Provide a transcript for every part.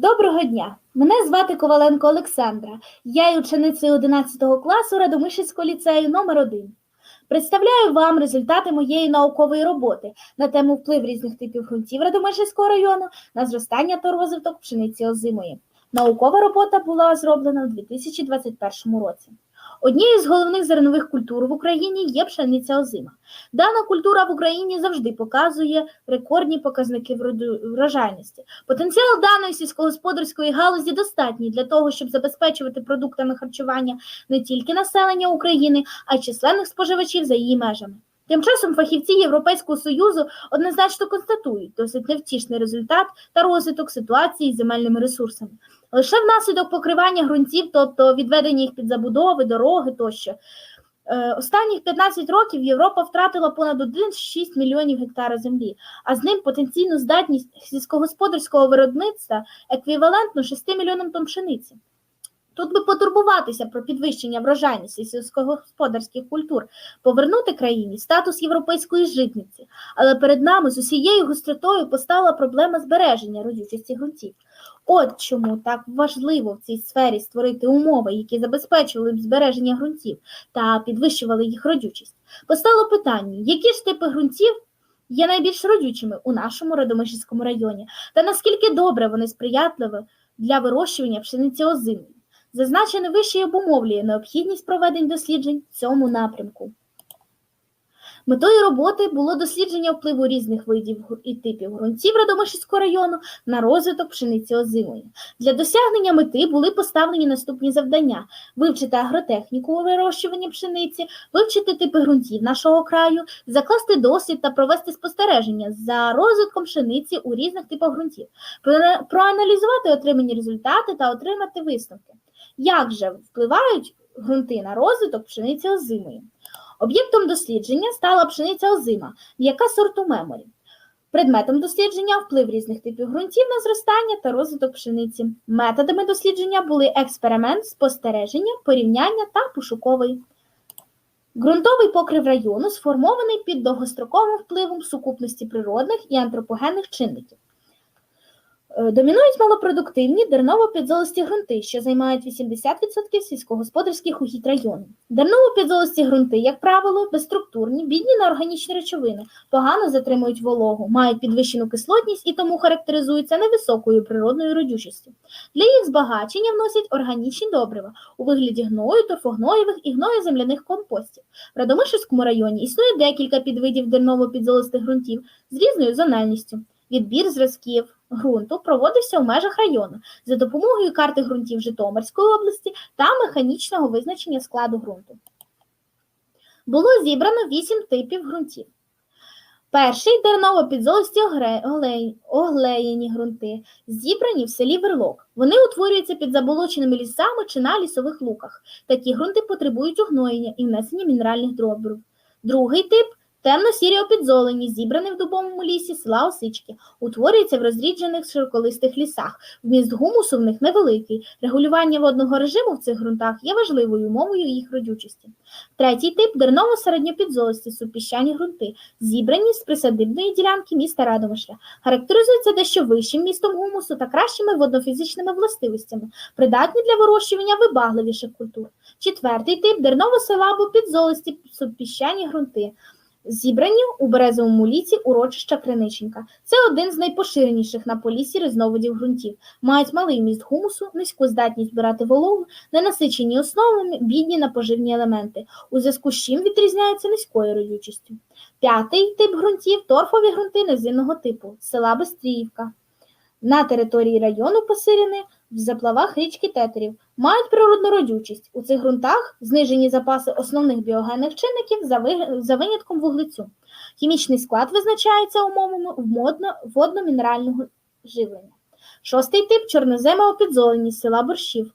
Доброго дня! Мене звати Коваленко Олександра. Я є ученицею 11 класу Радомишльського ліцею номер 1 Представляю вам результати моєї наукової роботи на тему вплив різних типів ґрунтів Радомишльського району на зростання та розвиток пшениці озимої. Наукова робота була зроблена у 2021 році. Однією з головних зернових культур в Україні є пшениця озима. Дана культура в Україні завжди показує рекордні показники врожайності. Потенціал даної сільськогосподарської галузі достатній для того, щоб забезпечувати продуктами харчування не тільки населення України, а й численних споживачів за її межами. Тим часом фахівці Європейського союзу однозначно констатують досить невтішний результат та розвиток ситуації з земельними ресурсами. Лише внаслідок покривання ґрунтів, тобто відведення їх під забудови, дороги тощо. Е, Останніх 15 років Європа втратила понад 1,6 мільйонів гектарів землі, а з ним потенційну здатність сільськогосподарського виробництва еквівалентно 6 мільйонам тонн пшениці. Тут би потурбуватися про підвищення врожайності сільськогосподарських культур, повернути країні статус європейської житниці. Але перед нами з усією гостротою постала проблема збереження родючості ґрунтів. От чому так важливо в цій сфері створити умови, які забезпечували б збереження ґрунтів та підвищували їх родючість. Постало питання, які ж типи ґрунтів є найбільш родючими у нашому Радомишльському районі, та наскільки добре вони сприятливі для вирощування пшениці озимої. Зазначене вище обумовлює необхідність проведень досліджень в цьому напрямку. Метою роботи було дослідження впливу різних видів і типів ґрунтів Радомишльського району на розвиток пшениці озимої. Для досягнення мети були поставлені наступні завдання: вивчити агротехніку у вирощуванні пшениці, вивчити типи ґрунтів нашого краю, закласти досвід та провести спостереження за розвитком пшениці у різних типах ґрунтів, проаналізувати отримані результати та отримати висновки. Як же впливають ґрунти на розвиток пшениці озимої? Об'єктом дослідження стала пшениця озима, м'яка сорту меморі. Предметом дослідження вплив різних типів ґрунтів на зростання та розвиток пшениці. Методами дослідження були експеримент, спостереження, порівняння та пошуковий. Ґрунтовий покрив району сформований під довгостроковим впливом сукупності природних і антропогенних чинників. Е, Домінують малопродуктивні дерново-підзолисті ґрунти, що займають 80% сільськогосподарських угідь району. Дерново-підзолисті ґрунти, як правило, безструктурні, бідні на органічні речовини, погано затримують вологу, мають підвищену кислотність і тому характеризуються невисокою природною родючістю. Для їх збагачення вносять органічні добрива у вигляді гною, торфогноєвих і гною-земляних компостів. В Радомишльському районі існує декілька підвидів дерново-підзолистих ґрунтів з різною зональністю. Відбір зразків ґрунту проводився в межах району за допомогою карти ґрунтів Житомирської області та механічного визначення складу ґрунту. Було зібрано вісім типів ґрунтів. Перший дерново-підзолисті оглеєні ґрунти, зібрані в селі Верлок. Вони утворюються під заболоченими лісами чи на лісових луках. Такі ґрунти потребують угноєння і внесення мінеральних добрив. Другий тип темно-сірі опідзолені, зібрані в дубовому лісі села Осички, утворюються в розріджених широколистих лісах. Вміст гумусу в них невеликий. Регулювання водного режиму в цих ґрунтах є важливою умовою їх родючості. Третій тип дерново-середньопідзолисті супіщані ґрунти, зібрані з присадибної ділянки міста Радомишля. Характеризуються дещо вищим містом гумусу та кращими воднофізичними властивостями, придатні для вирощування вибагливіших культур. Четвертий тип дерново-селабо підзолисті супіщані ґрунти. Зібрані у березовому лісі урочища Криниченка. Це один з найпоширеніших на полісі різновидів ґрунтів. Мають малий вміст гумусу, низьку здатність збирати вологу, ненасичені основами, бідні на поживні елементи, у зв'язку з чим відрізняються низькою родючістю. П'ятий тип ґрунтів торфові ґрунти низинного типу, села Бестріївка. На території району поширені в заплавах річки Тетерів, мають природну родючість. У цих ґрунтах знижені запаси основних біогенних чинників за, ви- за винятком вуглецю. Хімічний склад визначається умовами водно-мінерального живлення. Шостий тип чорноземи опідзолені з села Борщів.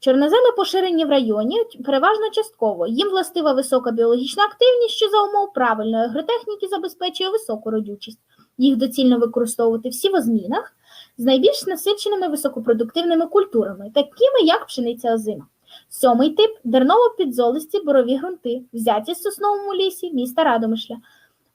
Чорноземи поширені в районі переважно частково. Їм властива висока біологічна активність, що за умов правильної агротехніки забезпечує високу родючість. Їх доцільно використовувати в сівозмінах з найбільш насиченими високопродуктивними культурами, такими як пшениця озима. Сьомий тип дерново-підзолисті борові ґрунти, взяті в сосновому лісі міста Радомишля.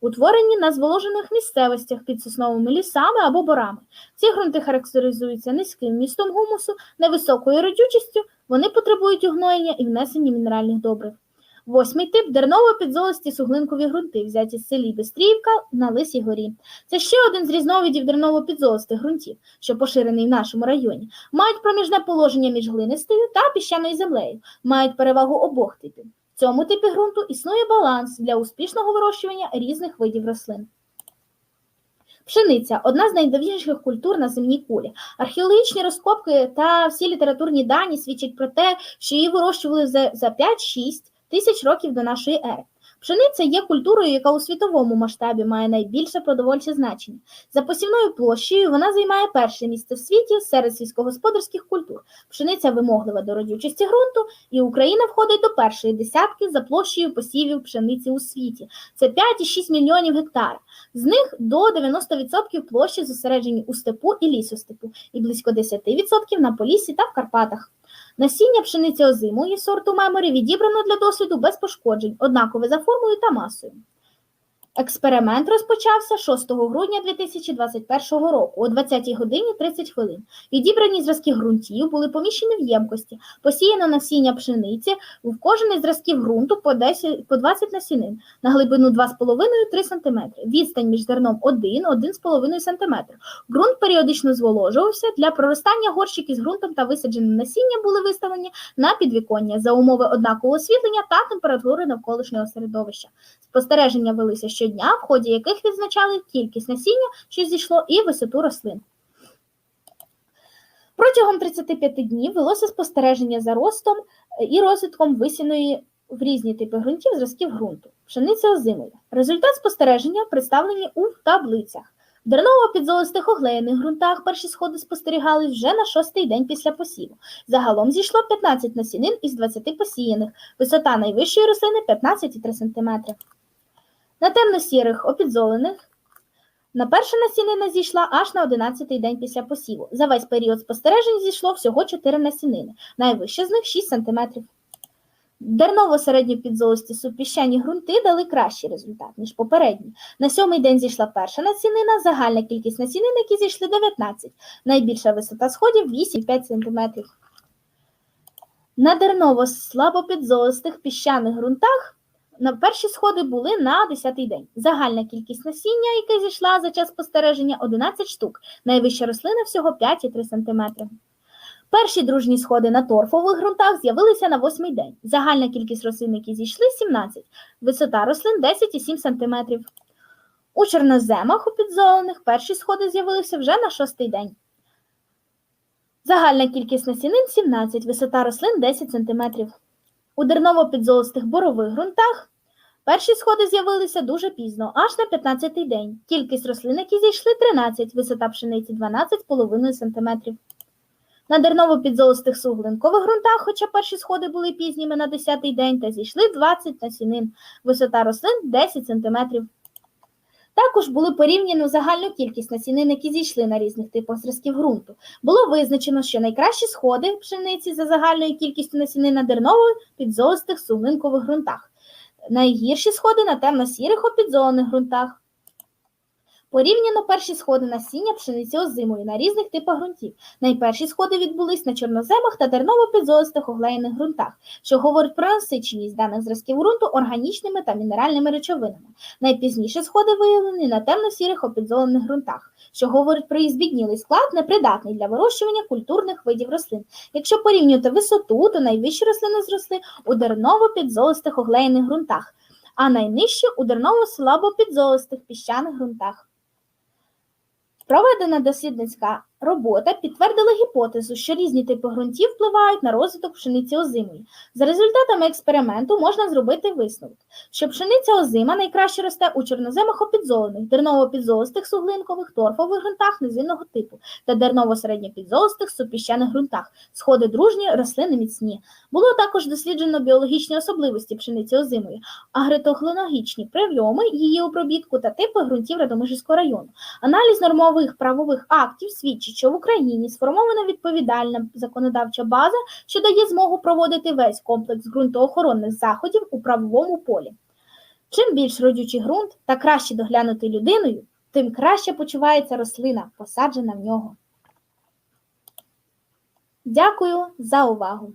утворені на зволожених місцевостях під сосновими лісами або борами. Ці ґрунти характеризуються низьким містом гумусу, невисокою родючістю, вони потребують угноєння і внесення мінеральних добрив. Восьмий тип дерново-підзолисті суглинкові ґрунти, взяті з селі Бестріївка на Лисій горі. Це ще один з різновидів дерново-підзолистих ґрунтів, що поширений в нашому районі. Мають проміжне положення між глинистою та піщаною землею, мають перевагу обох типів. В цьому типі ґрунту існує баланс для успішного вирощування різних видів рослин. Пшениця одна з найдавніших культур на земній кулі. Археологічні розкопки та всі літературні дані свідчать про те, що її вирощували за, за 5-6 тисяч років до нашої ери. Пшениця є культурою, яка у світовому масштабі має найбільше продовольче значення. За посівною площею вона займає перше місце в світі серед сільськогосподарських культур. Пшениця вимоглива до родючості ґрунту, і Україна входить до першої десятки за площею посівів пшениці у світі. Це 5,6 мільйонів гектар. З них до 90% площі зосереджені у степу і лісостепу, і близько 10% на Поліссі та в Карпатах. Насіння пшениці озимої сорту меморі відібрано для досліду без пошкоджень, однакове за формою та масою. Експеримент розпочався 6 грудня 2021 року о 20 годині 30 хвилин. Відібрані зразки ґрунтів були поміщені в ємкості, посіяно насіння пшениці в кожен із зразків ґрунту по 10, по 20 насінин на глибину 2,5-3 см, відстань між зерном 1-1,5 см. Ґрунт періодично зволожувався. Для проростання горщики з ґрунтом та висаджене насіння були виставлені на підвіконня за умови однакового освітлення та температури навколишнього середовища. Спостереження велися щодня, в ході яких відзначали кількість насіння, що зійшло, і висоту рослин. Протягом 35 днів велося спостереження за ростом е, і розвитком висіної в різні типи ґрунтів зразків ґрунту. Пшениця озимої. Результат спостереження представлені у таблицях. В дерново-підзолистих оглеєних ґрунтах перші сходи спостерігали вже на шостий день після посіву. Загалом зійшло 15 насінин із 20 посіяних. Висота найвищої рослини 15,3 см. На темно-сірих опідзолених на перша насінина зійшла аж на 11-й день після посіву. За весь період спостережень зійшло всього 4 насінини, найвище з них 6 см. Дерново-середньопідзолисті супіщані ґрунти дали кращий результат, ніж попередні. На сьомий день зійшла перша насінина, загальна кількість насінин, які зійшли 19, найбільша висота сходів 8,5 см. На дерново-слабопідзолистих піщаних ґрунтах на перші сходи були на 10-й день. Загальна кількість насіння, яке зійшла за час спостереження, 11 штук. Найвища рослина всього 5,3 см. Перші дружні сходи на торфових ґрунтах з'явилися на восьмий день. Загальна кількість рослин, які зійшли, 17. Висота рослин 10,7 см. У чорноземах у підзолених перші сходи з'явилися вже на шостий день. Загальна кількість насінин 17, висота рослин 10 см. У дерново-підзолистих борових ґрунтах перші сходи з'явилися дуже пізно, аж на 15-й день. Кількість рослин, які зійшли 13, висота пшениці 12,5 см. На дерново-підзолистих суглинкових ґрунтах, хоча перші сходи були пізніми на 10-й день, та зійшли 20 насінин, висота рослин 10 см. Також були порівняно загальну кількість насінин, які зійшли на різних типах зразків ґрунту. Було визначено, що найкращі сходи пшениці за загальною кількістю насінин на дерново-підзолистих суглинкових ґрунтах, найгірші сходи на темно-сірих опідзолених ґрунтах. Порівняно перші сходи насіння пшениці озимої на різних типах ґрунтів. Найперші сходи відбулись на чорноземах та дерново-підзолистих оглеєних ґрунтах, що говорить про насиченість даних зразків ґрунту органічними та мінеральними речовинами. Найпізніше сходи виявлені на темно-сірих опідзолених ґрунтах, що говорить про їх збіднілий склад, непридатний для вирощування культурних видів рослин. Якщо порівнювати висоту, то найвищі рослини зросли у дерново-підзолистих оглеєних ґрунтах, а найнижчі у дерново-слабопідзолистих піщаних ґрунтах. Проведена дослідницька робота підтвердила гіпотезу, що різні типи ґрунтів впливають на розвиток пшениці озимої. За результатами експерименту можна зробити висновок, що пшениця озима найкраще росте у чорноземах опідзолених, дерново-підзолистих суглинкових, торфових ґрунтах низинного типу та дерново-середньопідзолистих супіщаних ґрунтах. Сходи дружні, рослини міцні. Було також досліджено біологічні особливості пшениці озимої, агритохлонологічні прийоми її обробітку та типи ґрунтів Радомишльського району. Аналіз нормових правових актів свідчить, значить, що в Україні сформована відповідальна законодавча база, що дає змогу проводити весь комплекс ґрунтоохоронних заходів у правовому полі. Чим більш родючий ґрунт та краще доглянути людиною, тим краще почувається рослина, посаджена в нього. Дякую за увагу!